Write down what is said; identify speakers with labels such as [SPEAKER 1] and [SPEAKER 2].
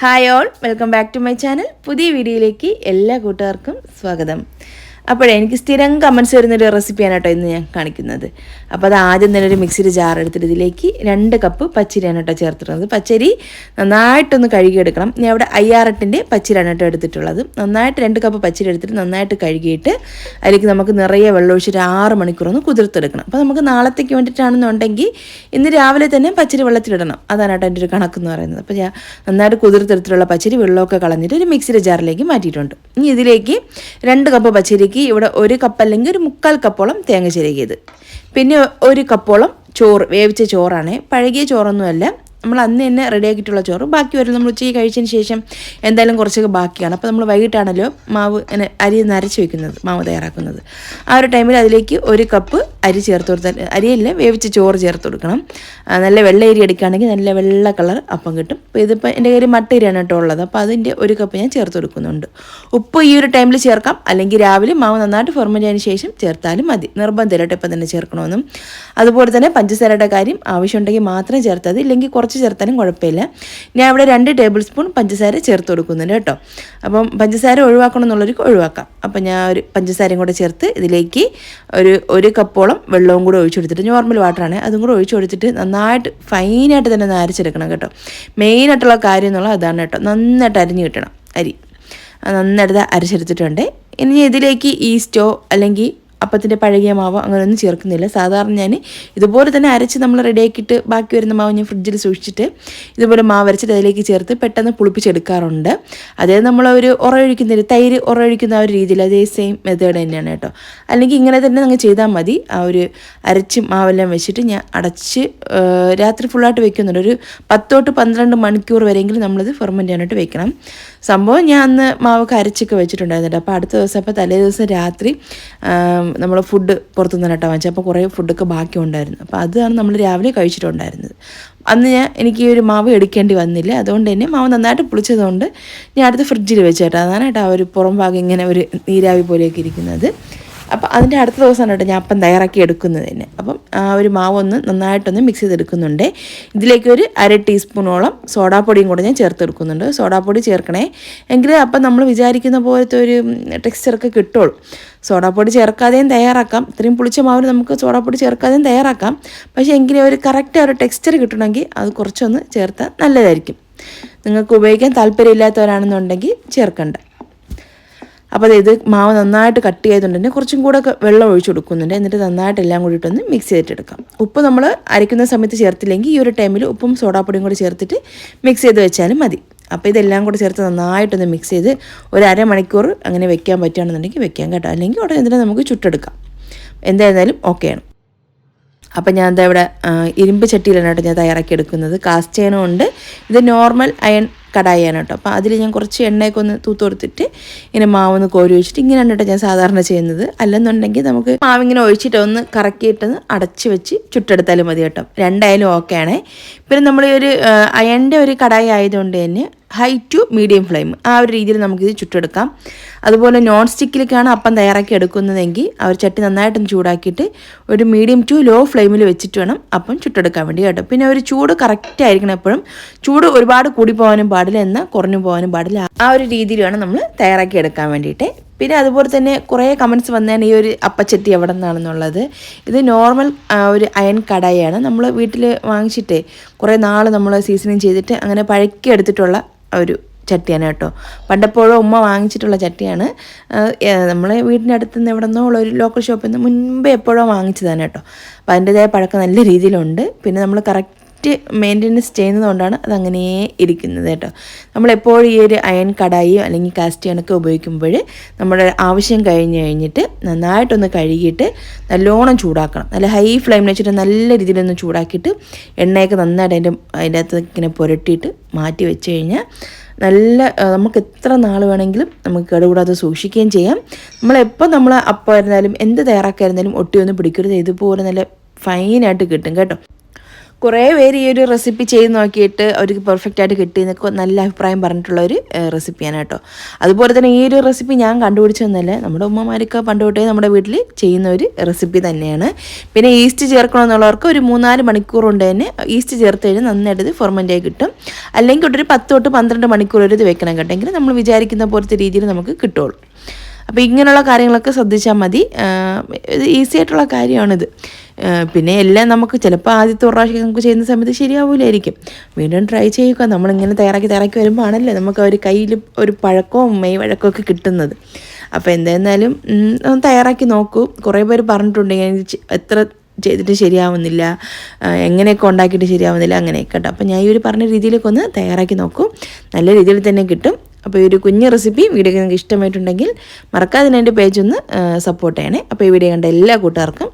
[SPEAKER 1] Hi all welcome back to my channel പുതിയ വീഡിയോയിലേക്ക് എല്ലാ കൂട്ടുകാർക്കും സ്വാഗതം. അപ്പോഴേ എനിക്ക് സ്ഥിരം കമൻസ് വരുന്നൊരു റെസിപ്പിയാണ് കേട്ടോ ഇന്ന് ഞാൻ കാണിക്കുന്നത്. അപ്പോൾ അത് ആദ്യം തന്നെ ഒരു മിക്സിയിൽ ജാർ എടുത്തിട്ട് ഇതിലേക്ക് രണ്ട് കപ്പ് പച്ചരിയാണ് കേട്ടോ ചേർത്തിട്ടുള്ളത്. പച്ചരി നന്നായിട്ടൊന്ന് കഴുകിയെടുക്കണം. ഞാൻ അവിടെ അയ്യാറെട്ടിന്റെ പച്ചരിയാണ് കേട്ടോ എടുത്തിട്ടുള്ളത്. നന്നായിട്ട് രണ്ട് കപ്പ് പച്ചരി എടുത്തിട്ട് നന്നായിട്ട് കഴുകിയിട്ട് അതിലേക്ക് നമുക്ക് നിറയെ വെള്ളം ഒഴിച്ചിട്ട് ആറ് മണിക്കൂറൊന്ന് കുതിർത്തെടുക്കണം. അപ്പോൾ നമുക്ക് നാളത്തേക്ക് വേണ്ടിയിട്ടാണെന്നുണ്ടെങ്കിൽ ഇന്ന് രാവിലെ തന്നെ പച്ചരി വെള്ളത്തിലിടണം. അതാണ് കേട്ടോ എന്റെ ഒരു കണക്കെന്ന് പറയുന്നത്. അപ്പോൾ ഞാൻ നന്നായിട്ട് കുതിർത്തെടുത്തിട്ടുള്ള പച്ചരി വെള്ളമൊക്കെ കളഞ്ഞിട്ട് ഒരു മിക്സിയുടെ ജാറിലേക്ക് മാറ്റിയിട്ടുണ്ട്. ഇനി ഇതിലേക്ക് രണ്ട് കപ്പ് പച്ചരിക്ക് ഇവിടെ ഒരു കപ്പ് അല്ലെങ്കിൽ ഒരു മുക്കാൽ കപ്പോളം തേങ്ങ ചിരകിയത്. പിന്നെ ഒരു കപ്പോളം ചോറ് വേവിച്ച ചോറാണ്. പഴകിയ ചോറൊന്നുമല്ല. നമ്മൾ അന്ന് തന്നെ റെഡിയാക്കിയിട്ടുള്ള ചോറ്. ബാക്കി വരും നമ്മൾ ഉച്ചയ്ക്ക് കഴിച്ചതിന് ശേഷം എന്തായാലും കുറച്ചൊക്കെ ബാക്കിയാണ്. അപ്പോൾ നമ്മൾ വൈകിട്ടാണല്ലോ മാവ് അരി നരച്ച് വെക്കുന്നത് മാവ് തയ്യാറാക്കുന്നത്. ആ ഒരു ടൈമിൽ അതിലേക്ക് ഒരു കപ്പ് അരി ചേർത്ത് കൊടുത്താൽ അരിയല്ല വേവിച്ച് ചോറ് ചേർത്ത് കൊടുക്കണം. നല്ല വെള്ള അരി എടുക്കുകയാണെങ്കിൽ നല്ല വെള്ള കളർ അപ്പം കിട്ടും. അപ്പോൾ ഇതിപ്പോൾ എന്റെ കയ്യിൽ മട്ടരിയാണ് കേട്ടോ ഉള്ളത്. അപ്പോൾ അതിന്റെ ഒരു കപ്പ് ഞാൻ ചേർത്ത് കൊടുക്കുന്നുണ്ട്. ഉപ്പ് ഈ ഒരു ടൈമിൽ ചേർക്കാം. അല്ലെങ്കിൽ രാവിലെ മാവ് നന്നായിട്ട് ഫെർമെന്റ് ആയതിനു ശേഷം ചേർത്താലും മതി. നിർബന്ധമില്ല ഇപ്പം തന്നെ ചേർക്കണമെന്നും. അതുപോലെ തന്നെ പഞ്ചസാരയുടെ കാര്യം ആവശ്യമുണ്ടെങ്കിൽ മാത്രം ചേർത്താൽ മതി. ഇല്ലെങ്കിൽ കുറച്ച് ചേർത്താലും കുഴപ്പമില്ല. ഞാൻ ഇവിടെ രണ്ട് ടേബിൾ സ്പൂൺ പഞ്ചസാര ചേർത്ത് കൊടുക്കുന്നുണ്ട് കേട്ടോ. അപ്പം പഞ്ചസാര ഒഴിവാക്കണം എന്നുള്ളവർക്ക് ഒഴിവാക്കാം. അപ്പം ഞാൻ ഒരു പഞ്ചസാരയും കൂടെ ചേർത്ത് ഇതിലേക്ക് ഒരു ഒരു കപ്പോളം വെള്ളവും കൂടെ ഒഴിച്ചെടുത്തിട്ട് നോർമൽ വാട്ടറാണ് അതും കൂടെ ഒഴിച്ചു കൊടുത്തിട്ട് നന്നായിട്ട് ഫൈനായിട്ട് തന്നെ നരച്ചെടുക്കണം കേട്ടോ. മെയിനായിട്ടുള്ള കാര്യം എന്നുള്ളത് അതാണ് കേട്ടോ. നന്നായിട്ട് അരിഞ്ഞ് കിട്ടണം അരി. നന്നായിട്ട് അരച്ചെടുത്തിട്ടുണ്ട്. ഇനി ഇതിലേക്ക് ഈസ്റ്റോ അല്ലെങ്കിൽ അപ്പത്തിന്റെ പഴകിയ മാവ് അങ്ങനെയൊന്നും ചേർക്കുന്നില്ല. സാധാരണ ഞാൻ ഇതുപോലെ തന്നെ അരച്ച് നമ്മൾ റെഡിയാക്കിയിട്ട് ബാക്കി വരുന്ന മാവ് ഞാൻ ഫ്രിഡ്ജിൽ സൂക്ഷിച്ചിട്ട് ഇതുപോലെ മാവ് അരച്ചിട്ട് അതിലേക്ക് ചേർത്ത് പെട്ടെന്ന് പുളിപ്പിച്ചെടുക്കാറുണ്ട്. അതായത് നമ്മൾ ഒരു ഉറയൊഴിക്കുന്നില്ല തൈര് ഉറയൊഴിക്കുന്ന ആ ഒരു രീതിയിൽ അതേ സെയിം മെത്തേഡ് തന്നെയാണ് കേട്ടോ. അല്ലെങ്കിൽ ഇങ്ങനെ തന്നെ നിങ്ങൾ ചെയ്താൽ മതി. ആ ഒരു അരച്ച് മാവെല്ലാം വെച്ചിട്ട് ഞാൻ അടച്ച് രാത്രി ഫുള്ളായിട്ട് വെക്കുന്നുണ്ട്. ഒരു പത്തോട്ട് പന്ത്രണ്ട് മണിക്കൂർ വരെയെങ്കിലും നമ്മളിത് ഫെർമെന്റ് ചെയ്യാനായിട്ട് വെക്കണം. സംഭവം ഞാൻ അന്ന് മാവൊക്കെ അരച്ചൊക്കെ വെച്ചിട്ടുണ്ടായിരുന്നുണ്ട് അപ്പോൾ അടുത്ത ദിവസം അപ്പോൾ തലേ ദിവസം രാത്രി നമ്മൾ ഫുഡ് പുറത്തുനിന്ന് കേട്ടോ വാങ്ങിച്ചത്. അപ്പോൾ കുറേ ഫുഡൊക്കെ ബാക്കി ഉണ്ടായിരുന്നു. അപ്പോൾ അതാണ് നമ്മൾ രാവിലെ കഴിച്ചിട്ടുണ്ടായിരുന്നത്. അന്ന് ഞാൻ എനിക്ക് ഈ ഒരു മാവ് എടുക്കേണ്ടി വന്നില്ല. അതുകൊണ്ട് തന്നെ മാവ് നന്നായിട്ട് പുളിച്ചതുകൊണ്ട് ഞാൻ അടുത്ത് ഫ്രിഡ്ജിൽ വെച്ചേട്ടോ അതാണ് കേട്ടോ ആ ഒരു പുറം ഭാഗം ഇങ്ങനെ ഒരു നീരാവി പോലെയൊക്കെ ഇരിക്കുന്നത്. അപ്പം അതിന്റെ അടുത്ത ദിവസമാണ് കേട്ടോ ഞാൻ അപ്പം തയ്യാറാക്കി എടുക്കുന്നത് തന്നെ. അപ്പം ആ ഒരു മാവ് ഒന്ന് നന്നായിട്ടൊന്ന് മിക്സ് ചെയ്തെടുക്കുന്നുണ്ട്. ഇതിലേക്ക് ഒരു അര ടീസ്പൂണോളം സോഡാപ്പൊടിയും കൂടെ ഞാൻ ചേർത്തെടുക്കുന്നുണ്ട്. സോഡാപ്പൊടി ചേർക്കണേ. എങ്കിൽ അപ്പം നമ്മൾ വിചാരിക്കുന്ന പോലത്തെ ഒരു ടെക്സ്ചറൊക്കെ കിട്ടുള്ളൂ. സോഡാപ്പൊടി ചേർക്കാതെയും തയ്യാറാക്കാം. ഇത്രയും പുളിച്ച മാവിന് നമുക്ക് സോഡാപ്പൊടി ചേർക്കാതെയും തയ്യാറാക്കാം. പക്ഷേ എങ്കിലും ഒരു കറക്റ്റ് ഒരു ടെക്സ്ചർ കിട്ടണമെങ്കിൽ അത് കുറച്ചൊന്ന് ചേർത്താൽ നല്ലതായിരിക്കും. നിങ്ങൾക്ക് ഉപയോഗിക്കാൻ താല്പര്യമില്ലാത്തവരാണെന്നുണ്ടെങ്കിൽ ചേർക്കണ്ട. അപ്പോൾ ഇത് മാവ് നന്നായിട്ട് കട്ട് ചെയ്തിട്ടുണ്ടെങ്കിൽ കുറച്ചും കൂടെ വെള്ളം ഒഴിച്ച് കൊടുക്കുന്നുണ്ട്. എന്നിട്ട് നന്നായിട്ട് എല്ലാം കൂടിയിട്ടൊന്ന് മിക്സ് ചെയ്തിട്ടെടുക്കാം ഉപ്പ് നമ്മൾ അരയ്ക്കുന്ന സമയത്ത് ചേർത്തില്ലെങ്കിൽ ഈ ഒരു ടൈമിൽ ഉപ്പും സോഡാപ്പൊടിയും കൂടി ചേർത്തിട്ട് മിക്സ് ചെയ്ത് വെച്ചാലും മതി. അപ്പോൾ ഇതെല്ലാം കൂടി ചേർത്ത് നന്നായിട്ടൊന്ന് മിക്സ് ചെയ്ത് ഒരു അരമണിക്കൂർ അങ്ങനെ വെക്കാൻ പറ്റുകയാണെന്നുണ്ടെങ്കിൽ വെക്കാം കേട്ടോ. അല്ലെങ്കിൽ ഉടനെ തന്നെ നമുക്ക് ചുട്ടെടുക്കാം. എന്തായിരുന്നാലും ഓക്കെയാണ് അപ്പം ഞാൻ എന്താ ഇവിടെ ഇരുമ്പ് ചട്ടിയിലാണ് കേട്ടോ ഞാൻ തയ്യാറാക്കി എടുക്കുന്നത്. കാസ്റ്റ് അയണും ഉണ്ട്. ഇത് നോർമൽ അയൺ കടായാണ് കേട്ടോ അപ്പോൾ അതിൽ ഞാൻ കുറച്ച് എണ്ണയൊക്കെ ഒന്ന് തൂത്ത് കൊടുത്തിട്ട് ഇങ്ങനെ മാവൊന്ന് കോരി ഒഴിച്ചിട്ട് ഇങ്ങനെയാണ് കേട്ടോ ഞാൻ സാധാരണ ചെയ്യുന്നത്. അല്ലെന്നുണ്ടെങ്കിൽ നമുക്ക് മാവിങ്ങനെ ഒഴിച്ചിട്ട് ഒന്ന് കറക്കിയിട്ടൊന്ന് അടച്ച് വെച്ച് ചുട്ടെടുത്താലും മതി കേട്ടോ. രണ്ടായാലും ഓക്കെ ആണേ പിന്നെ നമ്മൾ ഒരു അയന്റെ ഒരു കടായി ആയതുകൊണ്ട് തന്നെ ഹൈ ടു മീഡിയം ഫ്ലെയിം ആ ഒരു രീതിയിൽ നമുക്കിത് ചുട്ടെടുക്കാം. അതുപോലെ നോൺ സ്റ്റിക്കിലേക്കാണ് അപ്പം തയ്യാറാക്കി എടുക്കുന്നതെങ്കിൽ ഒരു ചട്ടി നന്നായിട്ടൊന്ന് ചൂടാക്കിയിട്ട് ഒരു മീഡിയം ടു ലോ ഫ്ലെയിമിൽ വെച്ചിട്ട് വേണം അപ്പം ചുട്ടെടുക്കാൻ വേണ്ടി കേട്ടോ. പിന്നെ ഒരു ചൂട് കറക്റ്റ് ആയിരിക്കണം എപ്പോഴും. ചൂട് ഒരുപാട് കൂടി പോകാനും പാടില്ല എന്നാൽ കുറഞ്ഞു പോകാനും പാടില്ല. ആ ഒരു രീതിയിൽ വേണം നമ്മൾ തയ്യാറാക്കി എടുക്കാൻ വേണ്ടിയിട്ട്. പിന്നെ അതുപോലെ തന്നെ കുറേ കമൻസ് വന്നതാണ് ഈ ഒരു അപ്പച്ചട്ടി എവിടെ നിന്നാണെന്നുള്ളത്. ഇത് നോർമൽ ഒരു അയൺ കടായാണ്. നമ്മൾ വീട്ടിൽ വാങ്ങിച്ചിട്ട് കുറേ നാൾ നമ്മൾ സീസണിങ് ചെയ്തിട്ട് അങ്ങനെ പഴക്കി എടുത്തിട്ടുള്ള ഒരു ചട്ടിയാണ് കേട്ടോ. പണ്ടെപ്പോഴും ഉമ്മ വാങ്ങിച്ചിട്ടുള്ള ചട്ടിയാണ്. നമ്മളെ വീടിന്റെ അടുത്ത് നിന്ന് എവിടെ നിന്നോ ഉള്ള ഒരു ലോക്കൽ ഷോപ്പിൽ നിന്ന് മുൻപേ എപ്പോഴോ വാങ്ങിച്ചതാണ് കേട്ടോ. അപ്പോൾ അതിന്റെതായ പഴക്കം നല്ല രീതിയിലുണ്ട്. പിന്നെ നമ്മൾ കറക്റ്റ് മെയിന്റെനൻസ് ചെയ്യുന്നതുകൊണ്ടാണ് അതങ്ങനെ ഇരിക്കുന്നത് കേട്ടോ. നമ്മളെപ്പോഴും ഈ ഒരു അയൺ കടായിയോ അല്ലെങ്കിൽ കാസ്റ്റ് അയണൊക്കെ ഉപയോഗിക്കുമ്പോൾ നമ്മുടെ ആവശ്യം കഴിഞ്ഞ് കഴിഞ്ഞിട്ട് നന്നായിട്ടൊന്ന് കഴുകിയിട്ട് നല്ലോണം ചൂടാക്കണം. നല്ല ഹൈ ഫ്ലെയിമിൽ വെച്ചിട്ട് നല്ല രീതിയിലൊന്ന് ചൂടാക്കിയിട്ട് എണ്ണയൊക്കെ നന്നായിട്ട് അതിന്റെ അതിന്റെ അകത്ത് ഇങ്ങനെ പുരട്ടിയിട്ട് മാറ്റി വെച്ച് കഴിഞ്ഞാൽ നല്ല നമുക്ക് എത്ര നാൾ വേണമെങ്കിലും നമുക്ക് കേടുകൂടാതെ സൂക്ഷിക്കുകയും ചെയ്യാം. നമ്മളെപ്പോൾ നമ്മൾ അപ്പമായിരുന്നാലും എന്ത് തയ്യാറാക്കായിരുന്നാലും ഒട്ടിയൊന്നും പിടിക്കരുത്. ഇതുപോലെ നല്ല ഫൈനായിട്ട് കിട്ടും കേട്ടോ. കുറേ പേര് ഈ ഒരു റെസിപ്പി ചെയ്ത് നോക്കിയിട്ട് അവർക്ക് പെർഫെക്റ്റ് ആയിട്ട് കിട്ടിയെന്നൊക്കെ നല്ല അഭിപ്രായം പറഞ്ഞിട്ടുള്ള ഒരു റെസിപ്പിയാണ് കേട്ടോ. അതുപോലെ തന്നെ ഈ ഒരു റെസിപ്പി ഞാൻ കണ്ടുപിടിച്ചതെന്നല്ല നമ്മുടെ ഉമ്മമാരൊക്കെ പണ്ട് തൊട്ടേ നമ്മുടെ വീട്ടിൽ ചെയ്യുന്ന ഒരു റെസിപ്പി തന്നെയാണ്. പിന്നെ ഈസ്റ്റ് ചേർക്കണമെന്നുള്ളവർക്ക് ഒരു മൂന്നാൽ മണിക്കൂർ കൊണ്ട് തന്നെ ഈസ്റ്റ് ചേർത്ത് കഴിഞ്ഞാൽ നന്നായിട്ട് ഇത് ആയി കിട്ടും. അല്ലെങ്കിൽ ഒരു പത്ത് തൊട്ട് പന്ത്രണ്ട് മണിക്കൂർ ഒരു ഇത് വെക്കണം കേട്ടെങ്കിൽ നമ്മൾ വിചാരിക്കുന്ന പോലത്തെ രീതിയിൽ നമുക്ക് കിട്ടുള്ളൂ. അപ്പോൾ ഇങ്ങനെയുള്ള കാര്യങ്ങളൊക്കെ ശ്രദ്ധിച്ചാൽ മതി. ഇത് ഈസി ആയിട്ടുള്ള കാര്യമാണിത്. പിന്നെ എല്ലാം നമുക്ക് ചിലപ്പോൾ ആദ്യത്തെ പ്രാവശ്യം നമുക്ക് ചെയ്യുന്ന സമയത്ത് ശരിയാവില്ലായിരിക്കും വീണ്ടും ട്രൈ ചെയ്യുക. നമ്മളിങ്ങനെ തയ്യാറാക്കി തയ്യാറാക്കി വരുമ്പോൾ ആണല്ലേ നമുക്ക് ഒരു കയ്യിൽ ഒരു പഴക്കവും മെയ് വഴക്കവും ഒക്കെ കിട്ടുന്നത്. അപ്പോൾ എന്തായിരുന്നാലും ഒന്ന് തയ്യാറാക്കി നോക്കൂ. കുറേ പേര് പറഞ്ഞിട്ടുണ്ട് എത്ര ചെയ്തിട്ട് ശരിയാവുന്നില്ല. എങ്ങനെയൊക്കെ ഉണ്ടാക്കിയിട്ട് ശരിയാവുന്നില്ല അങ്ങനെയൊക്കെ കേട്ടോ. അപ്പോൾ ഞാൻ ഈ ഒരു പറഞ്ഞ രീതിയിലൊക്കെ ഒന്ന് തയ്യാറാക്കി നോക്കും. നല്ല രീതിയിൽ തന്നെ കിട്ടും. അപ്പോൾ ഈ ഒരു കുഞ്ഞ് റെസിപ്പി വീഡിയോ നിങ്ങൾക്ക് ഇഷ്ടമായിട്ടുണ്ടെങ്കിൽ മറക്കാതെ എന്റെ പേജ് ഒന്ന് സപ്പോർട്ട് ചെയ്യണേ. അപ്പോൾ ഈ വീഡിയോ കണ്ട എല്ലാ കൂട്ടുകാർക്കും